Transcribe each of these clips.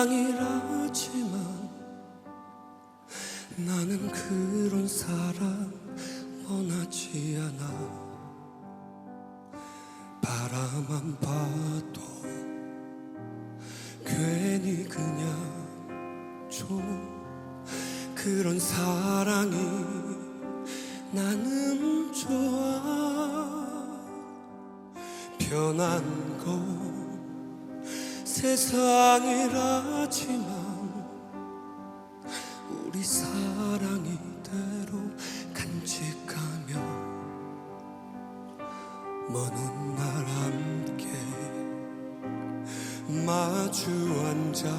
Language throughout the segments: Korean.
사랑이라지만 나는 그런 사랑 원하지 않아. 바라만 봐도 괜히 그냥 좀 그런 사랑이 나는 좋아. 변한 건 세상이라지만 우리 사랑 이대로 간직하며 먼 훗날 함께 마주 앉아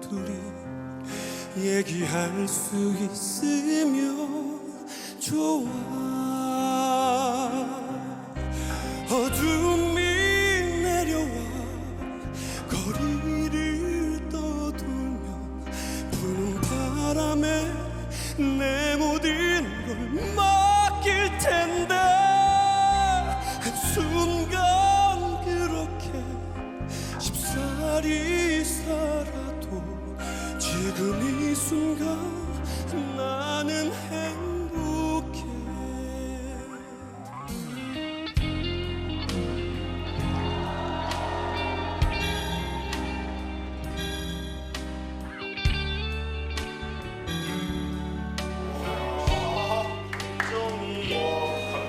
둘이 얘기할 수 있으면 좋아. 어둠 live.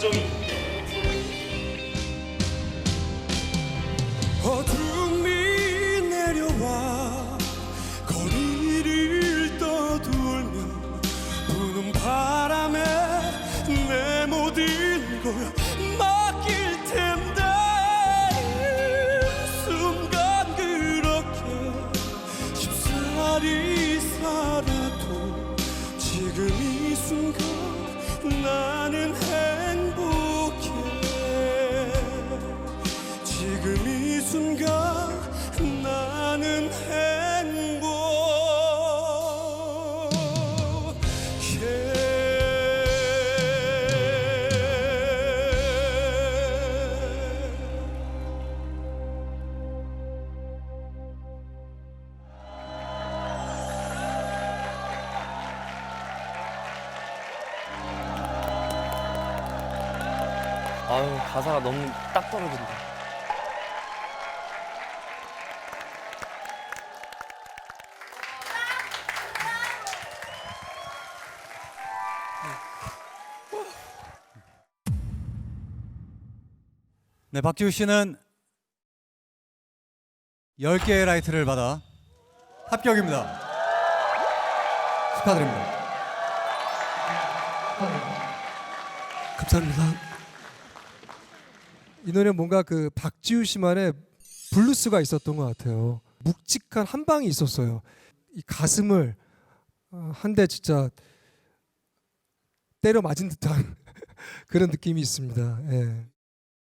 어둠이 아유 가사가 너무 딱 떨어진다. 네, 박지우 씨는 10개의 라이트를 받아 합격입니다. 축하드립니다. 감사합니다 이 노래 뭔가 그 박지우 씨만의 블루스가 있었던 것 같아요. 묵직한 한 방이 있었어요. 이 가슴을 어, 한대 진짜 때려 맞은 듯한 그런 느낌이 있습니다. 예.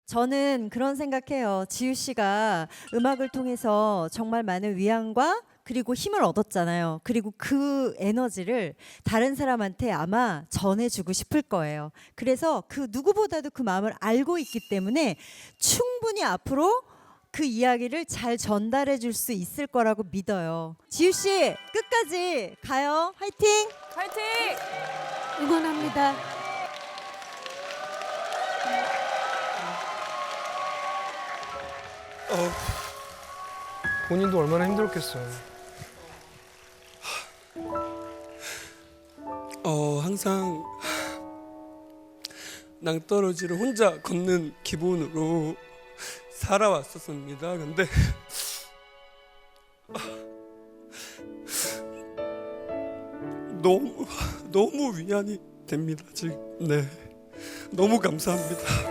저는 그런 생각해요. 지우 씨가 음악을 통해서 정말 많은 위안과 그리고 힘을 얻었잖아요. 그리고 그 에너지를 다른 사람한테 아마 전해주고 싶을 거예요. 그래서 그 누구보다도 그 마음을 알고 있기 때문에 충분히 앞으로 그 이야기를 잘 전달해 줄 수 있을 거라고 믿어요. 지우 씨 끝까지 가요. 화이팅! 파이팅! 응원합니다. 본인도 얼마나 힘들었겠어요. 어 항상 낭떠러지를 혼자 걷는 기분으로 살아왔었습니다. 근데 너무 너무 위안이 됩니다. 지금 네 너무 감사합니다.